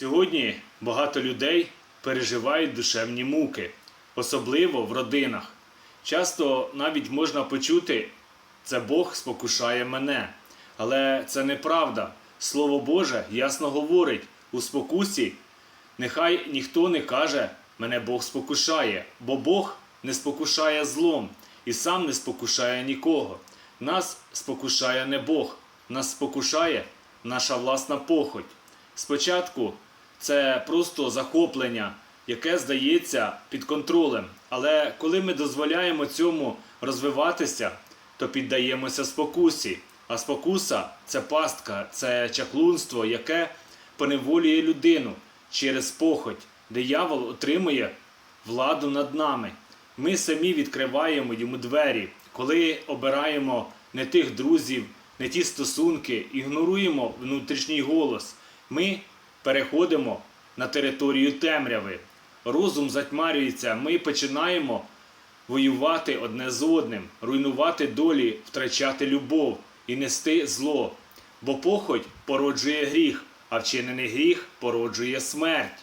Сьогодні багато людей переживають душевні муки, особливо в родинах. Часто навіть можна почути, це Бог спокушає мене. Але це неправда. Слово Боже ясно говорить у спокусі Нехай ніхто не каже, мене Бог спокушає, бо Бог не спокушає злом і сам не спокушає нікого. Нас спокушає не Бог, нас спокушає наша власна похоть. Спочатку це просто захоплення, яке здається під контролем. Але коли ми дозволяємо цьому розвиватися, то піддаємося спокусі. А спокуса це пастка, це чаклунство, яке поневолює людину через похоть. Диявол отримує владу над нами. Ми самі відкриваємо йому двері, коли обираємо не тих друзів, не ті стосунки, ігноруємо внутрішній голос. Ми переходимо на територію темряви. Розум затьмарюється, ми починаємо воювати одне з одним, руйнувати долі, втрачати любов і нести зло. Бо похоть породжує гріх, а вчинений гріх породжує смерть.